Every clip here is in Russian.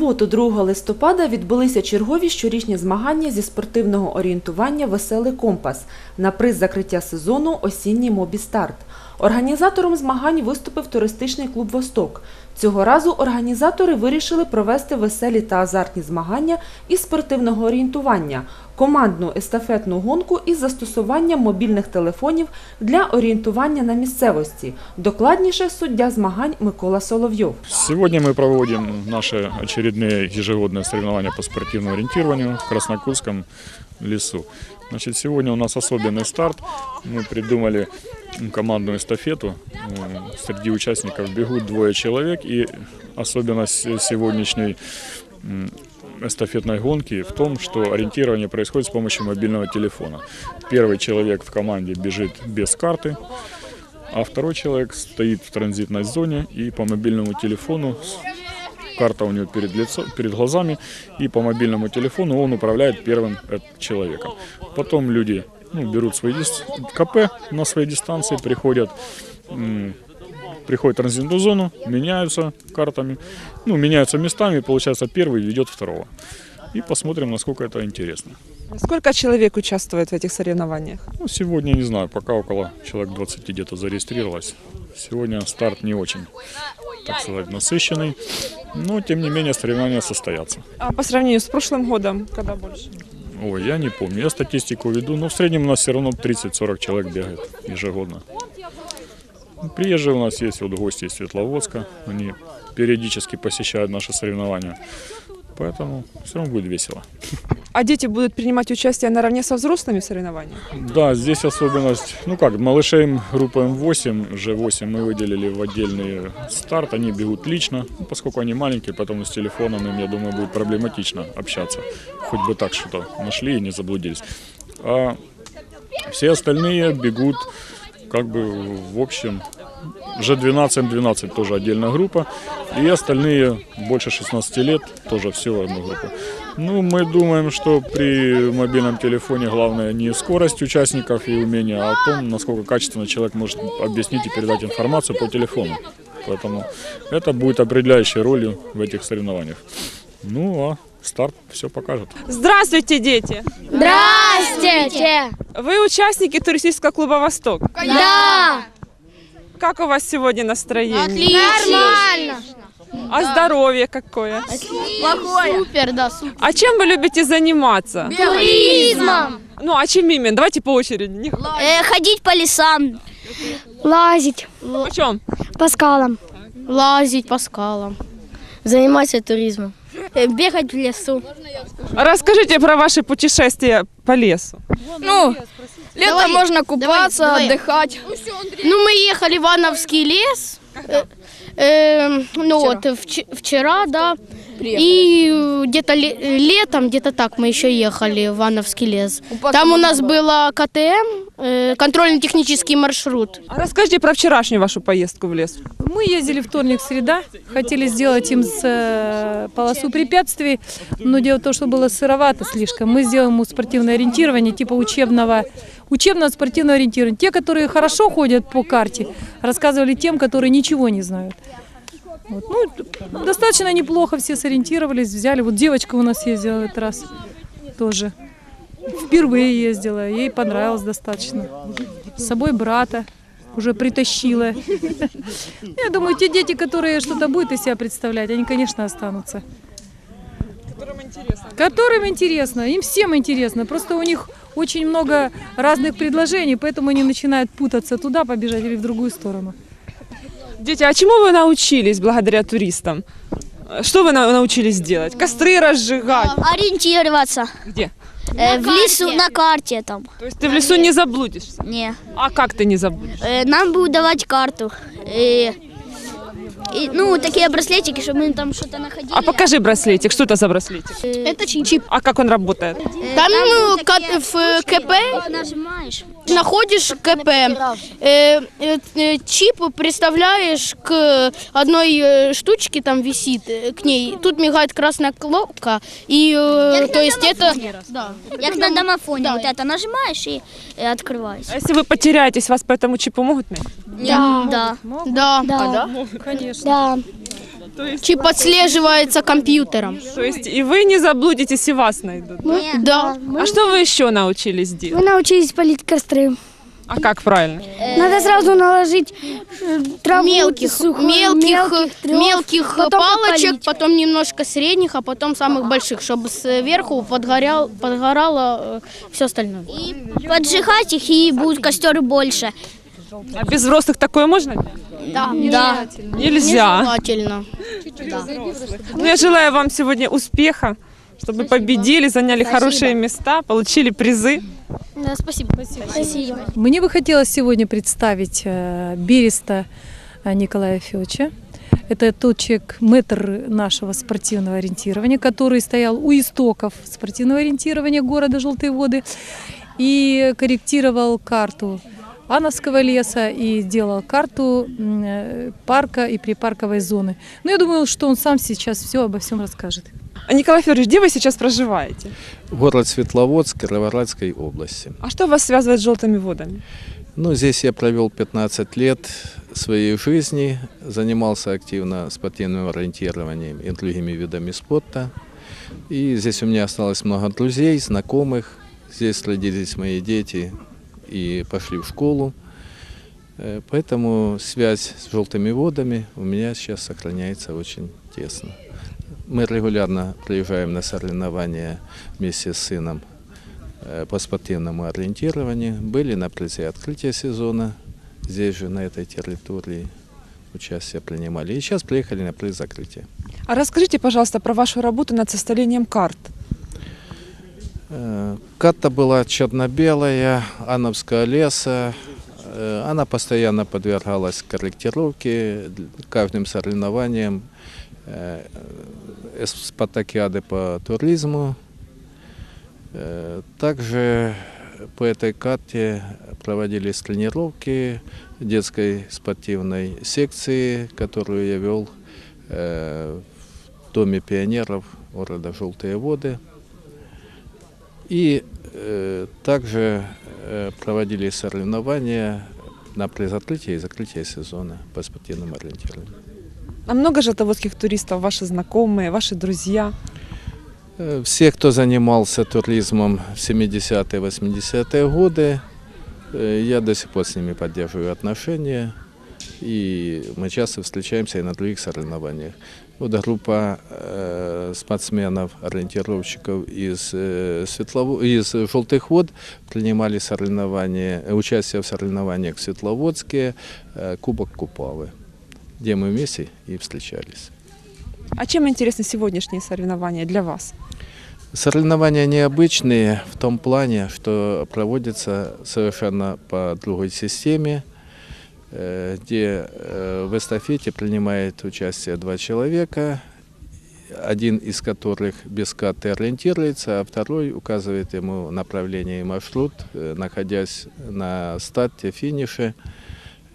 суботу, 2 листопада, відбулися чергові щорічні змагання зі спортивного орієнтування Веселий компас на приз закриття сезону Осінній мобі старт. Організатором змагань виступив туристичний клуб Восток. Цього разу організатори вирішили провести веселі та азартні змагання із спортивного орієнтування, командну естафетну гонку із застосуванням мобільних телефонів для орієнтування на місцевості. Докладніше суддя змагань Микола Соловйов. Сегодня мы проводим наши очередные ежегодные соревнования по спортивному ориентированию в Краснокутском лесу. Значит, сегодня у нас особенный старт. Мы придумали командную эстафету. Э, Среди участников бегут двое человек. И особенность сегодняшней эстафетной гонки в том, что ориентирование происходит с помощью мобильного телефона. Первый человек в команде бежит без карты, а второй человек стоит в транзитной зоне и по мобильному телефону, карта у него перед, лицо, перед глазами, и по мобильному телефону он управляет первым э, человеком. Потом люди ну, берут свои дис- КП на своей дистанции, приходят, приходят в транзитную зону, меняются картами, ну, меняются местами, получается первый ведет второго. И посмотрим, насколько это интересно. Сколько человек участвует в этих соревнованиях? Ну, сегодня, не знаю, пока около человек 20 где-то зарегистрировалось. Сегодня старт не очень, так сказать, насыщенный. Но, тем не менее, соревнования состоятся. А по сравнению с прошлым годом, когда больше? Ой, я не помню, я статистику веду, но в среднем у нас все равно 30-40 человек бегает ежегодно. Приезжие у нас есть, вот гости из Светловодска, они периодически посещают наши соревнования. Поэтому все равно будет весело. А дети будут принимать участие наравне со взрослыми в соревнованиях? Да, здесь особенность, ну как, малышей группа М8, Ж8 мы выделили в отдельный старт, они бегут лично, ну, поскольку они маленькие, поэтому с телефоном им, я думаю, будет проблематично общаться, хоть бы так что-то нашли и не заблудились. А все остальные бегут как бы в общем Ж12, М12 тоже отдельная группа, и остальные больше 16 лет тоже все в одну группу. Ну, мы думаем, что при мобильном телефоне главное не скорость участников и умение, а о том, насколько качественно человек может объяснить и передать информацию по телефону. Поэтому это будет определяющей ролью в этих соревнованиях. Ну, а старт все покажет. Здравствуйте, дети! Здравствуйте! Вы участники туристического клуба «Восток». Да! Как у вас сегодня настроение? Нормально! А здоровье какое? Плохое! Супер, да, супер! А чем вы любите заниматься? Туризмом! Ну, а чем именно? Давайте по очереди. Э, ходить по лесам. Лазить По чем? по скалам. Лазить по скалам. Заниматься туризмом. Э, Бегать в лесу. Расскажите про ваши путешествия по лесу. Ну, летом можно купаться, давай. отдыхать. Ну, мы ехали в Ивановский лес. Э, э, ну вот, вч- вчера, да. И э, где-то ле- летом, где-то так мы еще ехали в Ивановский лес. Там у нас было КТМ, э, контрольно-технический маршрут. А расскажите про вчерашнюю вашу поездку в лес. Мы ездили вторник, среда, хотели сделать им с, э, полосу препятствий, но дело в том, что было сыровато слишком. Мы сделаем ему спортивное ориентирование, типа учебного, учебного спортивного ориентирования. Те, которые хорошо ходят по карте, рассказывали тем, которые ничего не знают. Вот. Ну, достаточно неплохо все сориентировались, взяли. Вот девочка у нас ездила в этот раз тоже. Впервые ездила, ей понравилось достаточно. С собой брата уже притащила. Я думаю, те дети, которые что-то будут из себя представлять, они, конечно, останутся. Которым интересно, им всем интересно. Просто у них очень много разных предложений, поэтому они начинают путаться туда побежать или в другую сторону. Дети, а чему вы научились благодаря туристам? Что вы на- научились делать? Костры разжигать? Ориентироваться. Где? Э, в лесу на карте там. То есть ты в лесу не заблудишься? Не. А как ты не забудешь? Э, нам будут давать карту. Э, и, ну, такие браслетики, чтобы мы там что-то находили. А покажи браслетик. Что это за браслетик? Это чип. А как он работает? Там, ну, ка- в КП нажимаешь. Находишь КП. Э, э, э, чип приставляешь к одной э, штучке, там висит, э, к ней. Тут мигает красная кнопка. И, э, то есть это... Да. Як на домофоне, Да. вот это нажимаешь и, и открывается. А если вы потеряетесь, вас по этому чипу могут найти? Да. Да. Да. Да. Конечно. Да. То есть, Чип отслеживается компьютером. то есть и вы не заблудитесь, и вас найдут. Нет. Да. А что вы еще научились делать? Мы научились полить костры. А как правильно? Надо сразу наложить э, траву Мелких, сухую, мелких, трёх, мелких потом палочек, попалить. потом немножко средних, а потом самых больших, чтобы сверху подгорял, подгорало все остальное. И поджигать их, и будет костер больше. А без взрослых такое можно? Да, да. Нельзя. Нежелательно. Ну, я желаю вам сегодня успеха, чтобы победили, заняли хорошие места, получили призы. Да, спасибо. Спасибо. Мне бы хотелось сегодня представить э, Береста э, Николая Федоровича. Это тот человек, мэтр нашего спортивного ориентирования, который стоял у истоков спортивного ориентирования города Желтые Воды и корректировал карту Ановского леса и делал карту э, парка и припарковой зоны. Но я думаю, что он сам сейчас все обо всем расскажет. А Николай Федорович, где вы сейчас проживаете? Город Светловодск Кировоградской области. А что вас связывает с желтыми водами? Ну, здесь я провел 15 лет своей жизни, занимался активно спортивным ориентированием и другими видами спорта. И здесь у меня осталось много друзей, знакомых. Здесь родились мои дети и пошли в школу. Э, Поэтому связь с желтыми водами у меня сейчас сохраняется очень тесно. Мы регулярно приезжаем на соревнования вместе с сыном э, по спортивному ориентированию. Были на призе открытия сезона, здесь же, на этой территории участие принимали. И сейчас приехали на приз закрытия. А расскажите, пожалуйста, про вашу работу над составлением карт. Карта была черно-белая, Ановского леса. Э, Она постоянно подвергалась корректировке каждым соревнованием э, спартакиады по туризму. Э, Также по этой карте проводились тренировки детской спортивной секции, которую я вел в Доме пионеров города Желтые воды. И э, также э, проводились соревнования на призакрытие и закрытие сезона по спортивному ориентированию. А много желтоводских туристов, ваши знакомые, ваши друзья? Э, Все, кто занимался туризмом в 70-е, 80-е годы, э, я до сих пор с ними поддерживаю отношения. И мы часто встречаемся и на других соревнованиях. Вот группа э, спортсменов, ориентировщиков из, э, Светлово... из Желтых вод принимали соревнования, э, участие в соревнованиях в Светловодске, э, Кубок Купавы, где мы вместе и встречались. А чем интересны сегодняшние соревнования для вас? Соревнования необычные в том плане, что проводятся совершенно по другой системе, где э, в эстафете принимает участие два человека, один из которых без карты ориентируется, а второй указывает ему направление и маршрут, э, находясь на старте, финише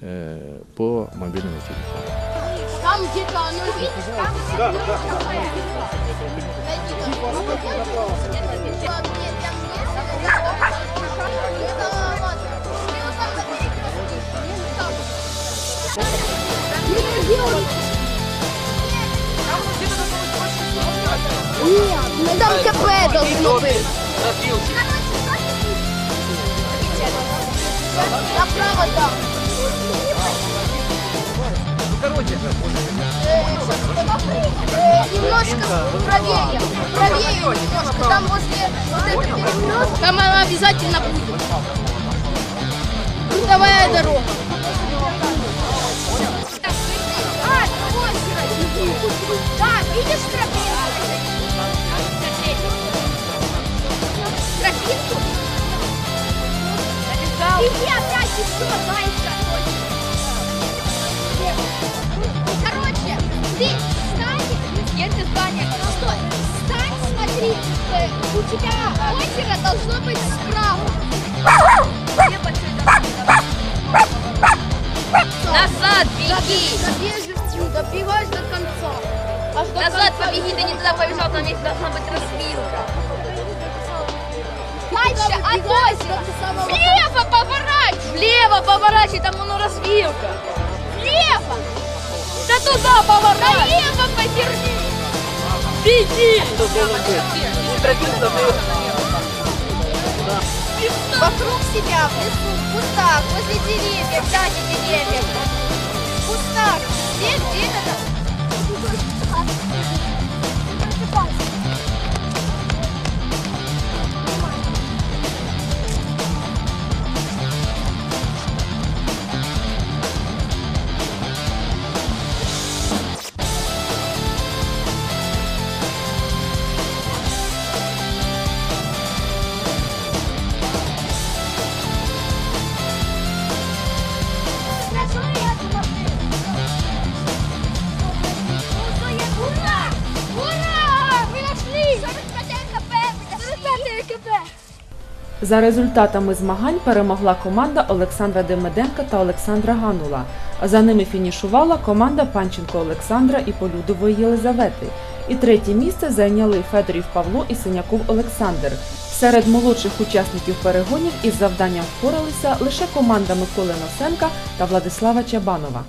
э, по мобильному телефону. КП должно быть. Направо там. Немножко правее. Правее немножко. Там возле вот этого. Там она обязательно будет. Круговая дорога. А. Да, видишь тропинку? Короче, ты встань, если здание, встань, смотри, у тебя озеро должно быть справа. Назад беги! Добежишь, добегаешь до конца. Аж до Назад побеги, ты не туда побежал, там есть должна быть развилка. Дальше от озера. Влево поворачивай! Влево поворачивай, там оно развилка. Влево. Да туда поворот! Налево поверни! Беги! Вокруг себя, в лесу, в кустах, возле деревьев, сзади деревьев. В кустах, где, где это? За результатами змагань перемогла команда Олександра Демиденка та Олександра Ганула. За ними фінішувала команда Панченко Олександра і Полюдової Єлизавети. І третє місце зайняли Федорів Павло і Синяков Олександр. Серед молодших учасників перегонів із завданням впоралися лише команда Миколи Носенка та Владислава Чабанова.